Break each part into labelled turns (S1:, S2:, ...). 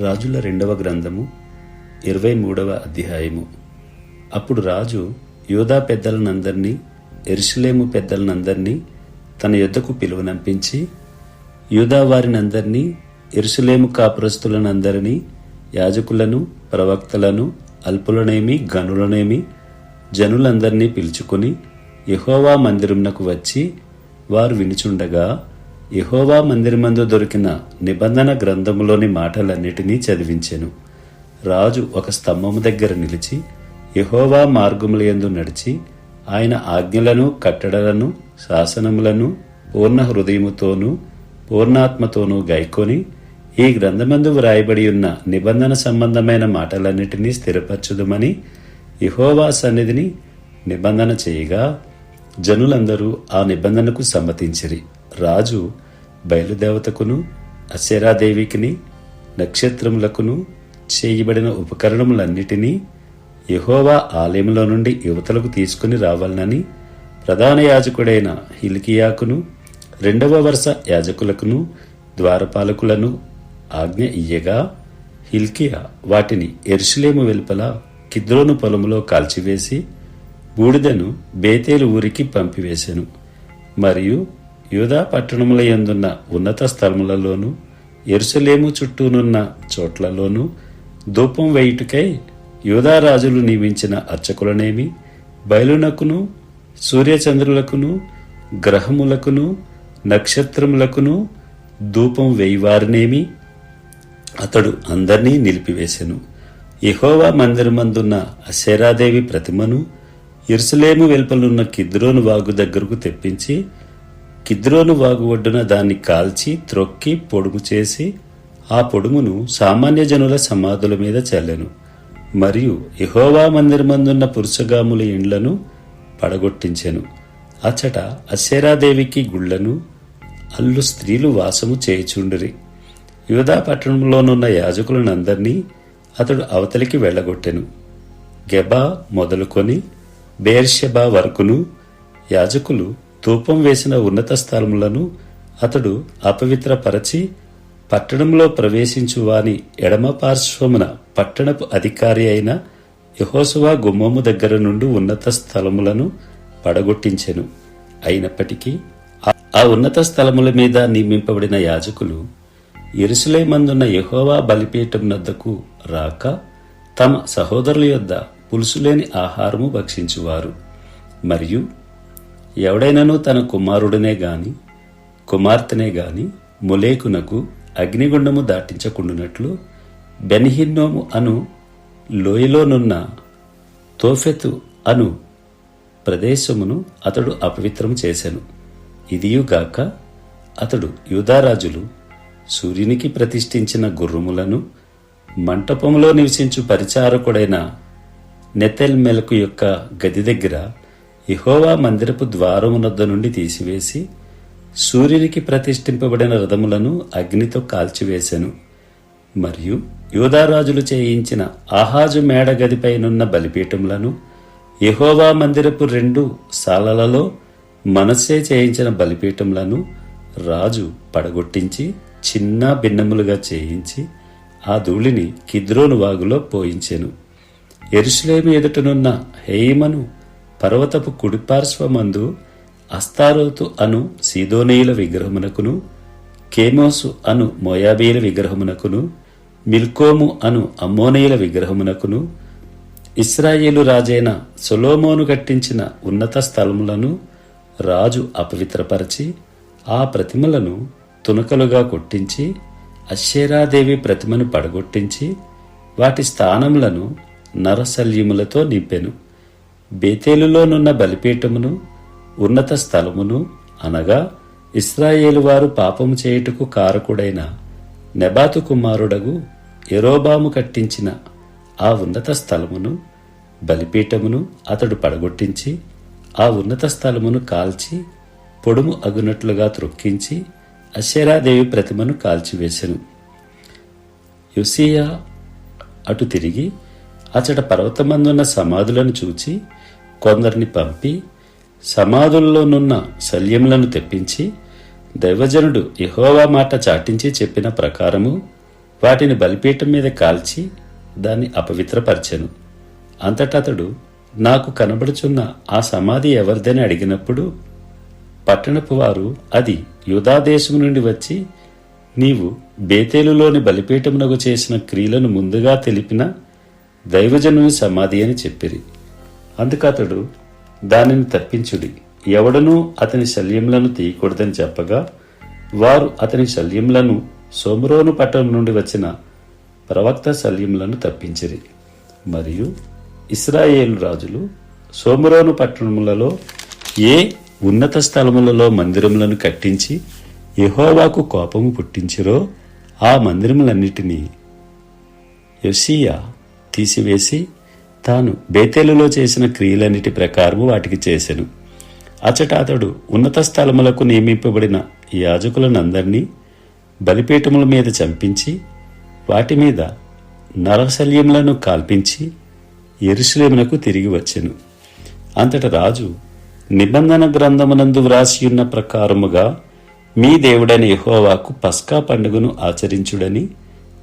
S1: రాజుల రెండవ గ్రంథము ఇరవై మూడవ అధ్యాయము. అప్పుడు రాజు యోధా పెద్దలనందరినీ ఎరుషులేము పెద్దలనందరినీ తన యుద్ధకు పిలువనంపించి యూదా వారినందరినీ ఎరుసలేము కాపురస్తులనందరినీ యాజకులను ప్రవక్తలను అల్పులనేమి గనులనేమి జనులందరినీ పిలుచుకొని యహోవా మందిరంనకు వచ్చి వారు వినుచుండగా యహోవా మందిరమందు దొరికిన నిబంధన గ్రంథములోని మాటలన్నిటినీ చదివించెను. రాజు ఒక స్తంభము దగ్గర నిలిచి యహోవా మార్గములయందు నడిచి ఆయన ఆజ్ఞలను కట్టడలను శాసనములను పూర్ణ హృదయముతోనూ పూర్ణాత్మతోనూ గైకొని ఈ గ్రంథమందు వ్రాయబడి ఉన్న నిబంధన సంబంధమైన మాటలన్నిటినీ స్థిరపరచుదుమని ఇహోవా సన్నిధిని నిబంధన చేయగా జనులందరూ ఆ నిబంధనకు సమ్మతించిరి. రాజు బయలుదేవతకును అశరాదేవికిని నక్షత్రములకును చేయబడిన ఉపకరణములన్నిటినీ యహోవా ఆలయంలో నుండి యువతలకు తీసుకుని రావాలనని ప్రధాన యాజకుడైన హిల్కియాకును రెండవ వరుస యాజకులకును ద్వారపాలకులను ఆజ్ఞ ఇయ్యగా హిల్కియా వాటిని ఎరుషులేము వెలుపల కిద్రోను పొలములో కాల్చివేసి బూడిదను బేతేలు ఊరికి పంపివేశాను మరియు యూదా పట్టణముల యందున్న ఉన్నత స్థలములలోనూ ఎరుసలేము చుట్టూనున్న చోట్లలోనూ ధూపం వేయుటకై యూదారాజులు నియమించిన అర్చకులనేమి బయలునకును సూర్యచంద్రులకును గ్రహములకును నక్షత్రములకును ధూపం వేయివారినేమి అతడు అందరినీ నిలిపివేశెను యెహోవా మందిరమందున్న అశేరాదేవి ప్రతిమను ఇరుసలేము వెలుపలున్న కిద్రోను వాగు దగ్గరకు తెప్పించి కిద్రోను వాగు ఒడ్డున దాన్ని కాల్చి త్రొక్కి పొడుము చేసి ఆ పొడుమును సామాన్య జనుల సమాధుల మీద చల్లెను. మరియు యెహోవా మందిరమందున్న పురుషగాముల ఇండ్లను పడగొట్టించెను. అచ్చట అశేరాదేవికి గుళ్ళను అల్లు స్త్రీలు వాసము చేయుచుండిరి. యూదా పట్టణంలోనున్న యాజకులనందరినీ అతడు అవతలికి వెళ్ళగొట్టెను. గెబా మొదలుకొని బేర్షెబా వరకును యాజకులు ధూపం వేసిన ఉన్నత స్థలములను అతడు అపవిత్రపరచి పట్టణంలో ప్రవేశించు వాని ఎడమ పార్శ్వమున పట్టణపు అధికారి అయిన యహోసువా గుమ్మము దగ్గర నుండి ఉన్నత స్థలములను పడగొట్టించెను. అయినప్పటికీ ఆ- ఉన్నత స్థలముల మీద నియమింపబడిన యాజకులు ఎరుసలేమందున్న యహోవా బలిపీఠం నద్దకు రాక తమ సహోదరుల యొద్ద పులుసులేని ఆహారము భక్షించువారు. మరియు ఎవడైనను తన కుమారుడనే గాని కుమార్తెనే గాని మొలేకునకు అగ్నిగుండము దాటించకుండునట్లు బెన్హిన్నోము అను లోయలోనున్న తోఫెతు అను ప్రదేశమును అతడు అపవిత్రం చేశాను ఇదియుగాక అతడు యూదారాజులు సూర్యునికి ప్రతిష్ఠించిన గుర్రములను మంటపములో నివసించు పరిచారకుడైన నెతెల్ మెలకు యొక్క గది దగ్గర ఇహోవా మందిరపు ద్వారమునొద్ద నుండి తీసివేసి సూర్యునికి ప్రతిష్ఠింపబడిన రథములను అగ్నితో కాల్చివేశాను మరియు యూదారాజులు చేయించిన ఆహాజు మేడ గదిపైనున్న బలిపీఠములను యహోవా మందిరపు రెండు సాలలలో మనస్సే చేయించిన బలిపీఠములను రాజు పడగొట్టించి చిన్న భిన్నములుగా చేయించి ఆ ధూళిని కిద్రోను వాగులో పోయించెను. ఎరుసలేమి ఎదుటనున్న హేమను పర్వతపు కుడిపార్శ్వమందు అస్తారోతు అను సీదోనీయుల విగ్రహమునకును కేమోసు అను మోయాబీల విగ్రహమునకును మిల్కోము అను అమ్మోనేయుల విగ్రహమునకును ఇస్రాయేలు రాజైన సొలోమోను కట్టించిన ఉన్నత స్థలములను రాజు అపవిత్రపరచి ఆ ప్రతిమలను తునకలుగా కొట్టించి అశ్షేరాదేవి ప్రతిమను పడగొట్టించి వాటి స్థానములను నరశల్యములతో నింపెను. బేతేలులోనున్న బలిపీఠమును ఉన్నత స్థలమును అనగా ఇస్రాయేలు వారు పాపము చేయుటకు కారకుడైన నెబాతు కుమారుడగు ఎరోబాము కట్టించిన ఆ ఉన్నత స్థలమును బలిపీఠమును అతడు పడగొట్టించి ఆ ఉన్నత స్థలమును కాల్చి పొడుము అగునట్లుగా త్రొక్కించి అశేరాదేవి ప్రతిమను కాల్చివేశను యుసియా అటు తిరిగి అచట పర్వతమందున్న సమాధులను చూచి కొందరిని పంపి సమాధుల్లోనున్న శల్యములను తెప్పించి దైవజనుడు యెహోవా మాట చాటించి చెప్పిన ప్రకారము వాటిని బలిపీఠం మీద కాల్చి దాన్ని అపవిత్రపరచెను. అంతటతడు అతడు నాకు కనబడుచున్న ఆ సమాధి ఎవరిదని అడిగినప్పుడు పట్టణపు వారు అది యూదాదేశము నుండి వచ్చి నీవు బేతేలులోని బలిపీఠమునకు చేసిన క్రియలను ముందుగా తెలిపిన దైవజనుని సమాధి అని చెప్పిరి. అందుకతడు దానిని తప్పించుడి. ఎవడనూ అతని శల్యములను తీయకూడదని చెప్పగా వారు అతని శల్యములను సోమరోను పట్టణం నుండి వచ్చిన ప్రవక్త శల్యములను తప్పించిరి. మరియు ఇస్రాయేలు రాజులు సోమరోను పట్టణములలో ఏ ఉన్నత స్థలములలో మందిరములను కట్టించి యహోవాకు కోపము పుట్టించిరో ఆ మందిరములన్నిటినీ యొసియా తీసివేసి తాను బేతేలులో చేసిన క్రియలన్నిటి ప్రకారము వాటికి చేసెను. అచట అతడు ఉన్నత స్థలములకు నియమింపబడిన యాజకులనందరినీ బలిపీఠముల మీద చంపించి వాటి మీద నరశల్యములను కాల్పించి ఎరుసలేమునకు తిరిగి వచ్చెను. అంతట రాజు నిబంధన గ్రంథమునందు వ్రాసియున్న ప్రకారముగా మీ దేవుడైన యహోవాకు పస్కా పండుగను ఆచరించుడని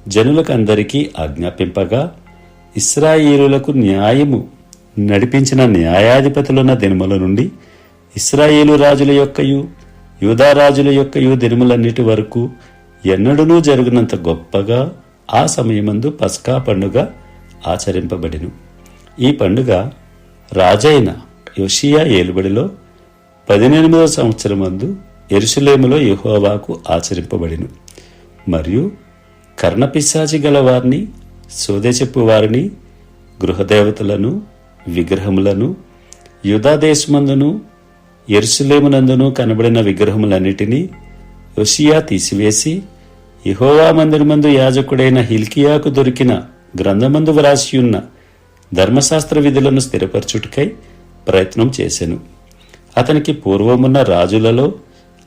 S1: జనులకందరికీ ఆజ్ఞాపింపగా ఇస్రాయేలులకు న్యాయము నడిపించిన న్యాయాధిపతులున్న దినముల నుండి ఇస్రాయేలు రాజుల యొక్కయు యూదారాజుల యొక్కయు దినములన్నిటి వరకు ఎన్నడూనూ జరిగినంత గొప్పగా ఆ సమయమందు పస్కా పండుగ ఆచరింపబడిను. ఈ పండుగ రాజైన యోషియా ఏలుబడిలో పదిహేనిమిదవ సంవత్సరం మందు ఎరుసలేములో యహోవాకు ఆచరింపబడిను. మరియు కర్ణపిశాచి గల వారిని సోదేశపు వారిని గృహదేవతలను విగ్రహములను యుధాదేశమందును ఎరుసలేమునందును కనబడిన విగ్రహములన్నిటినీ ఒషియా తీసివేసి యహోవా మందిరమందు యాజకుడైన హిల్కియాకు దొరికిన గ్రంథమందు వ్రాసియున్న ధర్మశాస్త్ర విధులను స్థిరపరచుటకై ప్రయత్నం చేశాను అతనికి పూర్వమున్న రాజులలో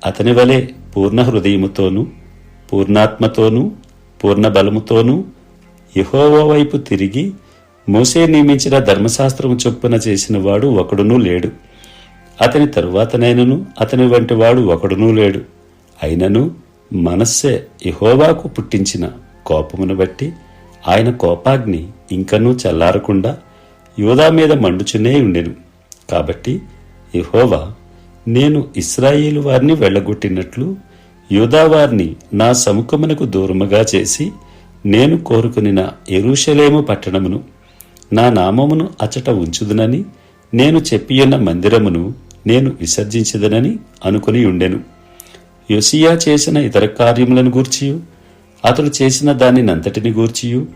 S1: అతని వలె పూర్ణ హృదయముతోనూ పూర్ణాత్మతోనూ పూర్ణ బలముతోనూ యెహోవా వైపు తిరిగి మోసే నియమించిన ధర్మశాస్త్రము చొప్పున చేసిన వాడు ఒకడునూ లేడు. అతని తరువాతనైనను అతని వంటి వాడు ఒకడునూ లేడు. అయినను మనస్సే ఇహోవాకు పుట్టించిన కోపమును బట్టి ఆయన కోపాగ్ని ఇంకనూ చల్లారకుండా యోధా మీద మండుచునే ఉండెను. కాబట్టి ఇహోవా నేను ఇస్రాయేలు వారిని వెళ్ళగొట్టినట్లు యూదా వారిని నా సముఖమునకు దూరముగా చేసి నేను కోరుకునిన ఎరుషలేము పట్టణమును నా నామమును అచట ఉంచుదునని నేను చెప్పియున్న మందిరమును నేను విసర్జించదనని అనుకుని ఉండెను. యొసియా చేసిన ఇతర కార్యములను గూర్చియు అతడు చేసిన దానినంతటిని గూర్చియు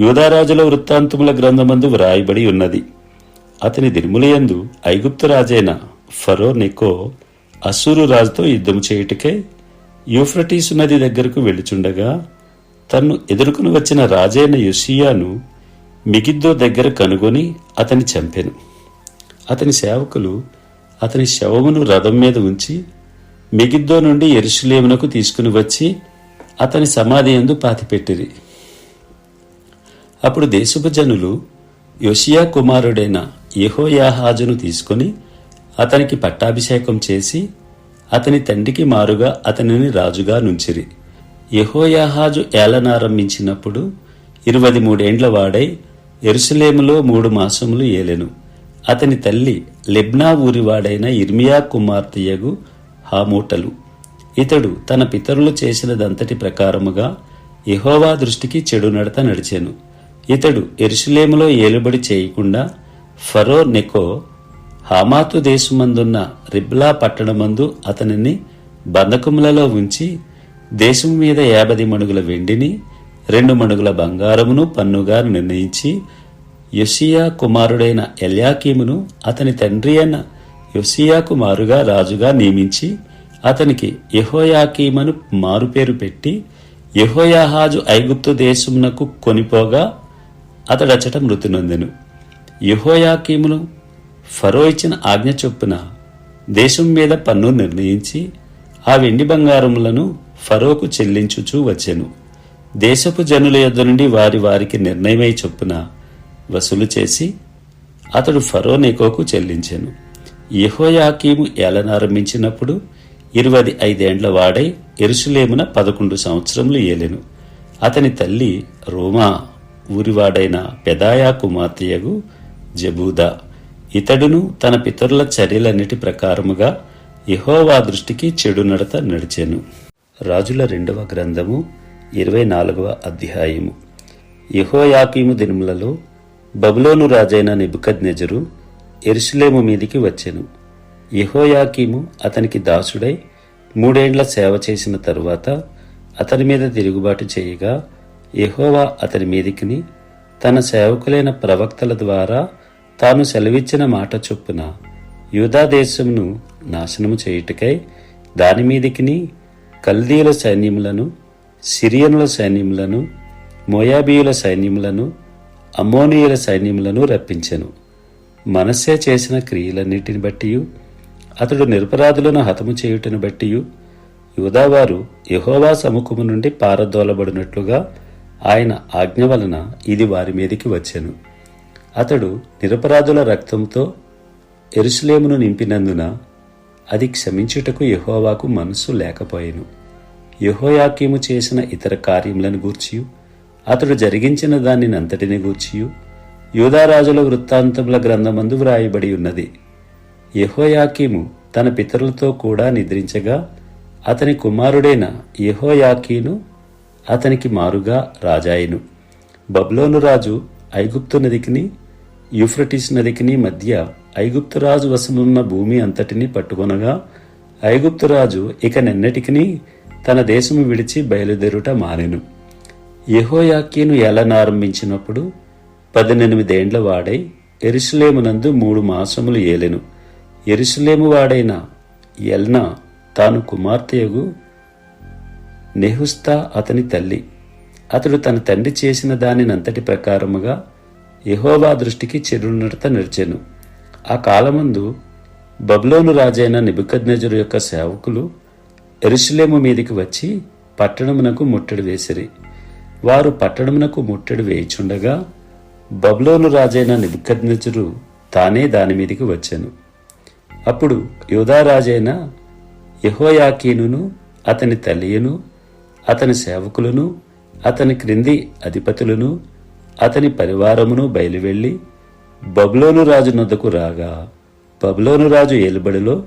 S1: యూదారాజుల వృత్తాంతముల గ్రంథమందు వ్రాయబడి ఉన్నది. అతని దిర్ములయందు ఐగుప్తు రాజైన ఫరో నికో అస్సూరు రాజుతో యుద్ధము చేయుటకే యూఫ్రటీసు నది దగ్గరకు వెళ్ళుచుండగా తన్ను ఎదుర్కొని వచ్చిన రాజైన యుషియాను మిగిద్దో దగ్గర కనుగొని అతని చంపెను. అతని సేవకులు అతని శవమును రథం మీద ఉంచి మిగిద్దో నుండి ఎరుషులేమునకు తీసుకుని వచ్చి అతని సమాధి యందు పాతిపెట్టిరి. అప్పుడు దేశపు జనులు యోషియా కుమారుడైన యహోయాహాజును తీసుకుని అతనికి పట్టాభిషేకం చేసి అతని తండ్రికి మారుగా అతనిని రాజుగా నుంచిరి. యహోయాహాజు ఏలనారంభించినప్పుడు ఇరవై మూడేండ్ల వాడై ఎరుసలేములో మూడు మాసములు ఏలెను. అతని తల్లి లెబ్నా ఊరివాడైన ఇర్మియా కుమార్తెయగు హామూటలు. ఇతడు తన పితరులు చేసినదంతటి ప్రకారముగా యెహోవా దృష్టికి చెడు నడత నడిచెను. ఇతడు ఎరుసలేములో ఏలుబడి చేయకుండా ఫరో నెకో హామాతు దేశమందున్న రిబ్లా పట్టణమందు అతనిని బంధకములలో ఉంచి దేశం మీద యాభై మణుగుల వెండిని రెండు మణుగుల బంగారమును పన్నుగా నిర్ణయించి యొసియా కుమారుడైన ఎల్యాకీమును అతని తండ్రి అయిన యొసియా కుమారుగా రాజుగా నియమించి అతనికి యహోయాకీమను మారుపేరు పెట్టి యహోయాహాజు ఐగుప్తు దేశమునకు కొనిపోగా అతడచ్చట మృతి నొందెను యహోయాకీమును ఫరో ఇచ్చిన ఆజ్ఞ చొప్పున దేశం మీద పన్ను నిర్ణయించి ఆ వెండి బంగారములను ఫరోకు చెల్లించుచూ వచ్చెను. దేశపు జనుల యొద్ద నుండి వారి వారికి నిర్ణయమై చొప్పున వసూలు చేసి అతడు ఫరో నెకోకు చెల్లించెను. యహోయాకీము ఏలనారంభించినప్పుడు ఇరవై ఐదేండ్ల వాడై ఎరుసులేమున పదకొండు సంవత్సరములు ఏలెను. అతని తల్లి రోమా ఊరివాడైన పెదాయా కుమార్తెయగు జబూదా. ఇతడును తన పితరుల చర్యలన్నిటి ప్రకారముగా యహోవా దృష్టికి చెడు నడత నడిచెను. రాజుల రెండవ గ్రంథము ఇరవై నాలుగవ అధ్యాయము. యహోయాకీము దినములలో బబులోను రాజైన నెబుకద్నెజరు ఎరుసలేము మీదికి వచ్చెను. యహోయాకీము అతనికి దాసుడై మూడేండ్ల సేవ చేసిన తరువాత అతని మీద తిరుగుబాటు చేయగా యహోవా అతని మీదికిని తన సేవకులైన ప్రవక్తల ద్వారా తాను సెలవిచ్చిన మాట చొప్పున యూదాదేశమును నాశనము చేయుటకై దాని మీదికిని కల్దీయుల సైన్యములను సిరియనుల సైన్యములను మోయాబీయుల సైన్యములను అమ్మోనియుల సైన్యములను రప్పించెను. మనస్సే చేసిన క్రియలన్నిటిని బట్టి అతడు నిరపరాధులను హతము చేయుటను బట్టి యూదావారు యహోవా సముఖము నుండి పారదోలబడినట్లుగా ఆయన ఆజ్ఞ వలన ఇది వారి మీదికి వచ్చెను. అతడు నిరపరాధుల రక్తంతో ఎరుసలేమును నింపినందున అది క్షమించుటకు యహోవాకు మనస్సు లేకపోయెను. యెహోయాకీము చేసిన ఇతర కార్యములను గూర్చియు అతడు జరిగించిన దానినంతటిని గూర్చియు యూదారాజుల వృత్తాంతముల గ్రంథమందు వ్రాయబడి ఉన్నది. యహోయాకీము తన పితరులతో కూడా నిద్రించగా అతని కుమారుడైన యహోయాకీను అతనికి మారుగా రాజాయిను. బబ్లోను రాజు ఐగుప్తు నదికిని యూఫ్రటిస్ నదికిని మధ్య ఐగుప్తురాజు వసనున్న భూమి అంతటిని పట్టుకొనగా ఐగుప్తురాజు ఇక నెన్నటికిని తన దేశము విడిచి బయలుదేరుట మానెను. యెహోయాకీను ఏలనారంభించినప్పుడు పద్దెనిమిదేండ్ల వాడై ఎరుసలేమునందు మూడు మాసములు ఏలెను. ఎరుసలేము వాడైన ఎల్నా తాను కుమార్తెయగు నెహుస్తా అతని తల్లి. అతడు తన తండ్రి చేసిన దానినంతటి ప్రకారముగా యహోవా దృష్టికి చెడునడత నడిచెను ఆ కాలమందు బబులోను రాజైన నిబుకద్నెజరు యొక్క సేవకులు ఎరుసలేము మీదికి వచ్చి పట్టణమునకు ముట్టడి వేసిరి. వారు పట్టణమునకు ముట్టడి వేయిచుండగా బబులోను రాజైన నిబుకద్నెజరు తానే దాని మీదికి వచ్చాను. అప్పుడు యూదారాజైన యహోయాకీనును అతని తల్లియను అతని సేవకులను అతని క్రింది అధిపతులను అతని పరివారమును బయలువెళ్ళి బబులోను రాజు నొద్దకు రాగా బబులోను రాజు ఏలుబడిలో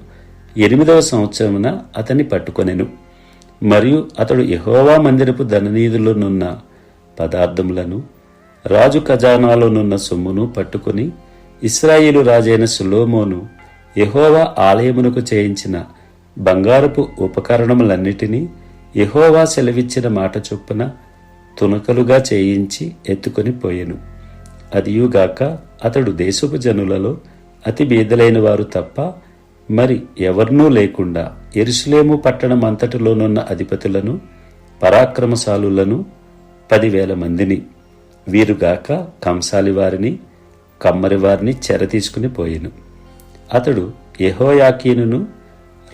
S1: ఎనిమిదవ సంవత్సరమున అతన్ని పట్టుకొనెను. మరియు అతడు యహోవా మందిరపు ధననీధులనున్న పదార్థములను రాజు ఖజానాలోనున్న సొమ్మును పట్టుకుని ఇస్రాయేలు రాజైన సులోమోను యహోవా ఆలయమునకు చేయించిన బంగారపు ఉపకరణములన్నిటినీ యహోవా సెలవిచ్చిన మాట చొప్పున తునకలుగా చేయించి ఎత్తుకొని పోయెను. అదియుగాక అతడు దేశపు జనులలో అతి బీదలైన వారు తప్ప మరి ఎవర్నూ లేకుండా ఎరుసలేము పట్టణం అంతటిలోనున్న అధిపతులను పరాక్రమశాలులను పదివేల మందిని వీరుగాక కంసాలి వారిని కమ్మరి వారిని చెర తీసుకుని పోయెను. అతడు యెహోయాకీనును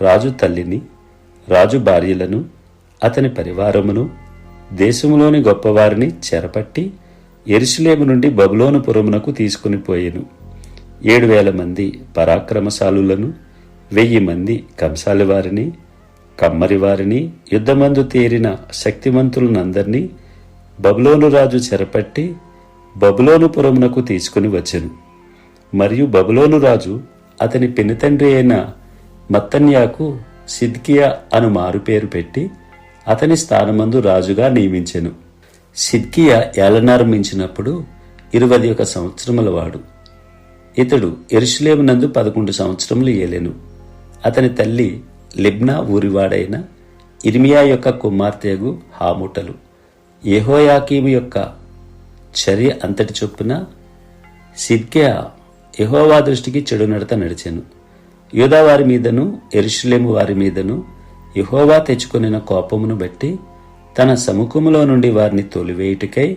S1: రాజు తల్లిని రాజు భార్యలను అతని పరివారమును దేశములోని గొప్పవారిని చెరపట్టి ఎరుసలేము నుండి బబులోను పురమునకు తీసుకుని పోయెను. ఏడు వేల మంది పరాక్రమశాలులను వెయ్యి మంది కంసాలి వారిని కమ్మరి వారిని యుద్ధమందు తీరిన శక్తిమంతులనందరినీ బబులోను రాజు చెరపట్టి బబులోను పురమునకు తీసుకుని వచ్చెను. మరియు బబులోను రాజు అతని పినితండ్రి అయిన మత్తన్యాకు సిద్కియా అను మారుపేరు పెట్టి అతని స్థానమందు రాజుగా నియమించెను. సిద్కియా ఏలనారంభించినప్పుడు ఇరవై ఒక సంవత్సరముల వాడు. ఇతడు ఎరుషులేమునందు పదకొండు సంవత్సరములు ఏలెను. అతని తల్లి లిబ్నా ఊరివాడైన ఇర్మియా యొక్క కుమార్తెగు హాముటలు. యహోయాకీము యొక్క చర్య అంతటి చొప్పున సిద్కియా యహోవా దృష్టికి చెడు నడత నడిచాను. యూదా వారి మీదను ఎరుషులేము వారి మీదను యహోవా తెచ్చుకొనిన కోపమును బట్టి తన సముఖములో నుండి వారిని తోలివేయుటకై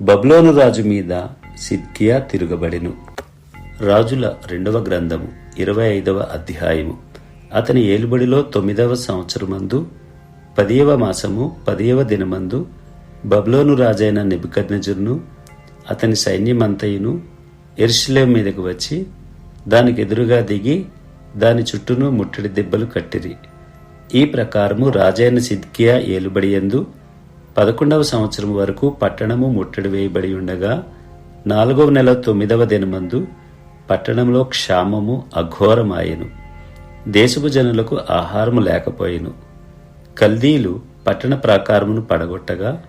S1: బబ్లోను రాజు మీద సిద్కియా తిరుగబడెను. రాజుల రెండవ గ్రంథము ఇరవై ఐదవ అధ్యాయము. అతని ఏలుబడిలో తొమ్మిదవ సంవత్సరమందు పదియవ మాసము పదియవ దినమందు బబ్లోను రాజైన నెబుకద్నెజరును అతని సైన్యమంతయును ఎరుషులేం మీదకు వచ్చి దానికి ఎదురుగా దిగి దాని చుట్టూను ముట్టడి దెబ్బలు కట్టిరి. ఈ ప్రకారము రాజైన సిద్కియా ఏలుబడియందు పదకొండవ సంవత్సరం వరకు పట్టణము ముట్టడి వేయబడి ఉండగా నాలుగవ నెల తొమ్మిదవ దినమందు పట్టణంలో క్షామము అఘోరమాయెను. దేశపు జనులకు ఆహారము లేకపోయెను. కల్దీలు పట్టణ ప్రాకారమును పడగొట్టగా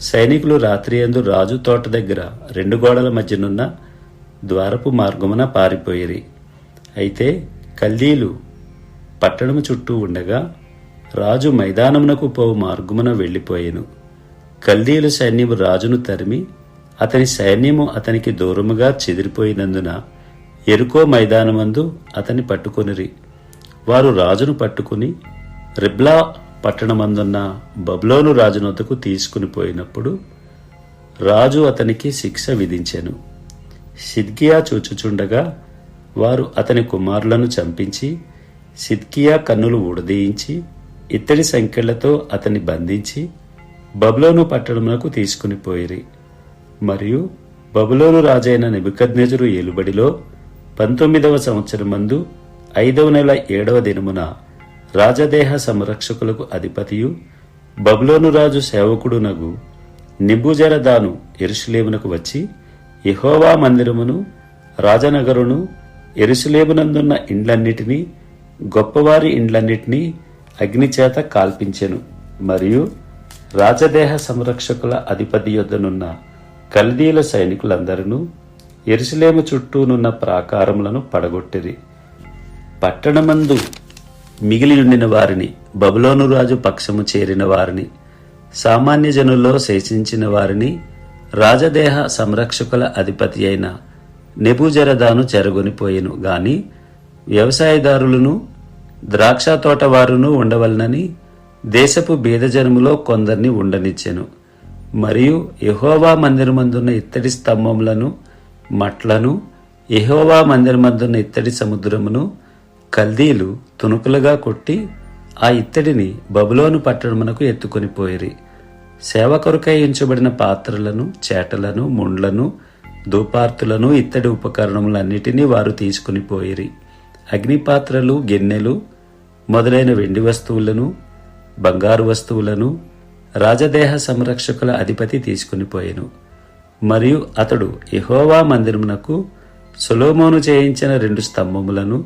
S1: సైనికులు రాత్రియందు రాజు తోట దగ్గర రెండు గోడల మధ్యనున్న ద్వారపు మార్గమున పారిపోయిరి. అయితే కల్దీలు పట్టణము చుట్టూ ఉండగా రాజు మైదానమునకు పోవు మార్గమున వెళ్ళిపోయెను. కల్దీయుల సైన్యము రాజును తరిమి అతని సైన్యము అతనికి దూరముగా చెదిరిపోయినందున ఎరుకో మైదానమందు అతని పట్టుకొనిరి. వారు రాజును పట్టుకుని రిబ్లా పట్టణమందున్న బబులోను రాజునొద్దకు తీసుకుని పోయినప్పుడు రాజు అతనికి శిక్ష విధించెను. సిద్కియా చూచుచుండగా వారు అతని కుమారులను చంపించి సిద్కియా కన్నులు ఊడదీయించి ఇత్తడి సంఖ్యలతో అతన్ని బంధించి బబులోను పట్టణమునకు తీసుకుని పోయిరి. మరియు బబులోను రాజైన నిబుకద్నెజరు ఏలుబడిలో పంతొమ్మిదవ సంవత్సరం మందు ఐదవ నెల ఏడవ దినమున రాజదేహ సంరక్షకులకు అధిపతియు బబులోను రాజు సేవకుడునగు నిబుజరదాను ఎరుషులేమునకు వచ్చి యెహోవా మందిరమును రాజనగరును ఎరుసలేమునందున్న ఇండ్లన్నిటినీ గొప్పవారి ఇండ్లన్నిటినీ అగ్నిచేత కాల్పించెను. మరియు రాజదేహ సంరక్షకుల అధిపతి యొద్దనున్న కల్దీల సైనికులందరూ ఎరుసలేము చుట్టూనున్న ప్రాకారములను పడగొట్టిరి పట్టణమందు మిగిలియుండిన వారిని బబులోను రాజు పక్షము చేరిన వారిని సామాన్య జనుల్లో శేషించిన వారిని రాజదేహ సంరక్షకుల అధిపతి అయిన నెబుజరదాను చెరగొనిపోయెను. గాని వ్యవసాయదారులను ద్రాక్ష తోట వారును ఉండవలనని దేశపు బీదజనములో కొందరిని ఉండనిచ్చెను. మరియు యహోవా మందిరమందున్న ఇత్తడి స్తంభములను మట్లను యహోవా మందిరమందున్న ఇత్తడి సముద్రమును కల్దీలు తునుకులుగా కొట్టి ఆ ఇత్తడిని బబులోను పట్టణమునకు ఎత్తుకొని పోయిరి. సేవ కొరకై ఉంచబడిన పాత్రలను చేటలను ముండ్లను ధూపార్తులను ఇత్తడి ఉపకరణములన్నిటినీ వారు తీసుకుని పోయిరి. అగ్నిపాత్రలు గిన్నెలు మొదలైన వెండి వస్తువులను బంగారు వస్తువులను రాజదేహ సంరక్షకుల అధిపతి తీసుకుని పోయెను. మరియు అతడు ఇహోవా మందిరమునకు సొలోమోను చేయించిన రెండు స్తంభములను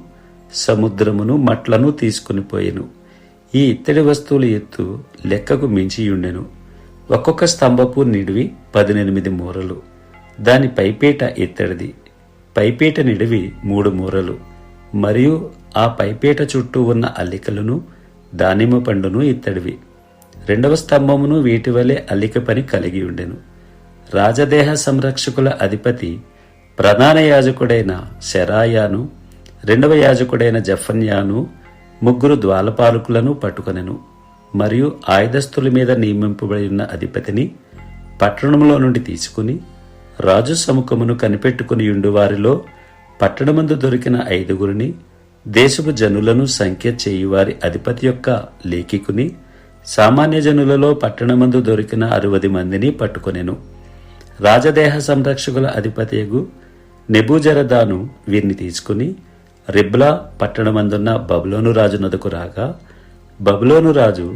S1: సముద్రమును మట్లను తీసుకుని పోయెను. ఈ ఇత్తడి వస్తువుల ఎత్తు లెక్కకు మించియుండెను ఒక్కొక్క స్తంభపు నిడివి పదినెనిమిది మూరలు. దాని పైపీట ఇత్తడిది. పైపీట నిడివి మూడు మూరలు. మరియు ఆ పైపేట చుట్టూ ఉన్న అల్లికలను దానిమ్మ పండును ఇత్తడివి. రెండవ స్తంభమును వీటి వలె అల్లిక పని కలిగి ఉండెను. రాజదేహ సంరక్షకుల అధిపతి ప్రధాన యాజకుడైన శరాయాను రెండవ యాజకుడైన జఫన్యాను ముగ్గురు ద్వాలపాలకులను పట్టుకొనెను. మరియు ఆయుధస్తుల మీద నియమింపబడి ఉన్న అధిపతిని పట్టణంలో నుండి తీసుకుని రాజు సముఖమును కనిపెట్టుకుని ఉండు వారిలో పట్టణమందు దొరికిన ఐదుగురిని దేశపు జనులను సంఖ్య చేయువారి అధిపతి యొక్క లేఖికుని సామాన్య జనులలో పట్టణమందు దొరికిన అరవది మందిని పట్టుకొనెను. రాజదేహ సంరక్షకుల అధిపతియగు నెబూజరదాను వీరిని తీసుకుని రిబ్లా పట్టణమందున్న బబులోను రాజు నదుకు రాగా బబులోను రాజు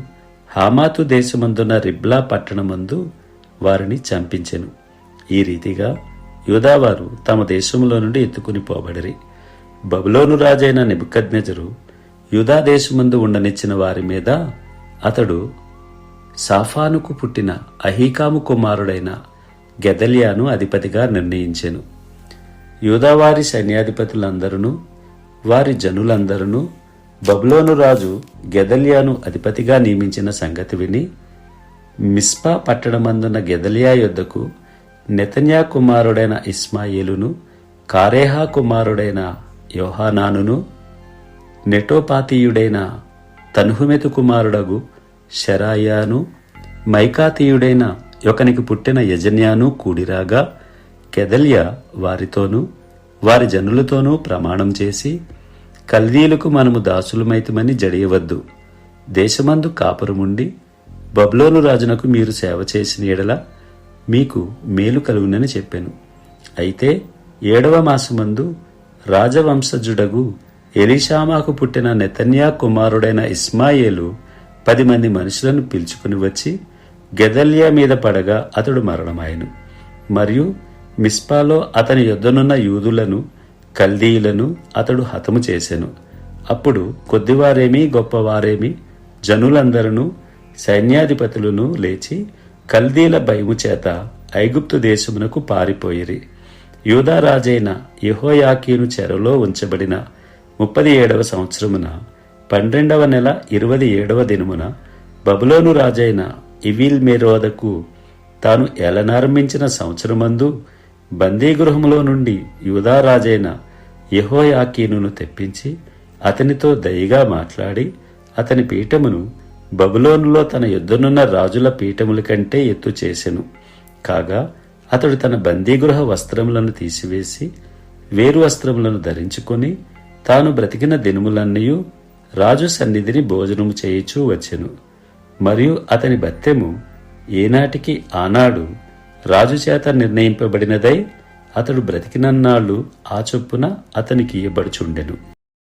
S1: హామాతు దేశమందున్న రిబ్లా పట్టణమందు వారిని చంపించెను. ఈ రీతిగా యూదావారు తమ దేశంలో నుండి ఎత్తుకుని పోబడిరి. బబులోను రాజైన నిబుకజ్ఞజరు యూదా దేశమందు ఉండనిచ్చిన వారి మీద అతడు సాఫానుకు పుట్టిన అహీకాము కుమారుడైన గెదలియాను అధిపతిగా నిర్ణయించెను. యూదావారి సైన్యాధిపతులందరూ వారి జనులందరూ బబులోను రాజు గెదలియాను అధిపతిగా నియమించిన సంగతి విని మిస్పా పట్టణమందున్న గెదలియా యొద్దకు నెతన్యా కుమారుడైన ఇస్మాయిలును కారేహా కుమారుడైన యోహానానును నెటోపాతీయుడైన తన్హుమెతు కుమారుడగు షరాయాను మైకాతీయుడైన ఒకనికి పుట్టిన యజన్యాను కూడిరాగా కెదల్య వారితోనూ వారి జనులతోనూ ప్రమాణం చేసి కల్దీలకు మనము దాసులమైతమని జడియవద్దు. దేశమందు కాపురముండి బబ్లోను రాజునకు మీరు సేవ చేసిన ఎడల మీకు మేలు కలుగునని చెప్పాను. అయితే ఏడవ మాసమందు రాజవంశజుడగు ఎలీషామాకు పుట్టిన నెతన్యా కుమారుడైన ఇస్మాయేలు పది మంది మనుషులను పిలుచుకుని వచ్చి గెదల్యా మీద పడగా అతడు మరణమాయను. మరియు మిస్పాలో అతని యొద్దనున్న యూదులను కల్దీయులను అతడు హతము చేశాను అప్పుడు కొద్దివారేమి గొప్పవారేమి జనులందరూ సైన్యాధిపతులను లేచి కల్దీల భయము చేత ఐగుప్తు దేశమునకు పారిపోయిరి. యూదారాజైన యహోయాకీను చెరలో ఉంచబడిన ముప్పది ఏడవ సంవత్సరమున పన్నెండవ నెల ఇరవై ఏడవ దినమున బబులోను రాజైన ఇవిల్ మెరోదకు తాను ఎలనారంభించిన సంవత్సరమందు బందీగృహములో నుండి యూదారాజైన యెహోయాకీనును తెప్పించి అతనితో దయగా మాట్లాడి అతని పీఠమును బబులోనులో తన యుద్ధనున్న రాజుల పీఠముల కంటే ఎత్తు చేసెను. కాగా అతడు తన బందీగృహ వస్త్రములను తీసివేసి వేరు వస్త్రములను ధరించుకొని తాను బ్రతికిన దినములన్నయూ రాజు సన్నిధిని భోజనము చేయుచూ వచ్చెను. మరియు అతని బత్తెము ఏనాటికి ఆనాడు రాజు చేత నిర్ణయింపబడినదై అతడు బ్రతికినన్నాళ్ళు ఆ చొప్పున అతనికి ఇయ్యబడుచుండెను.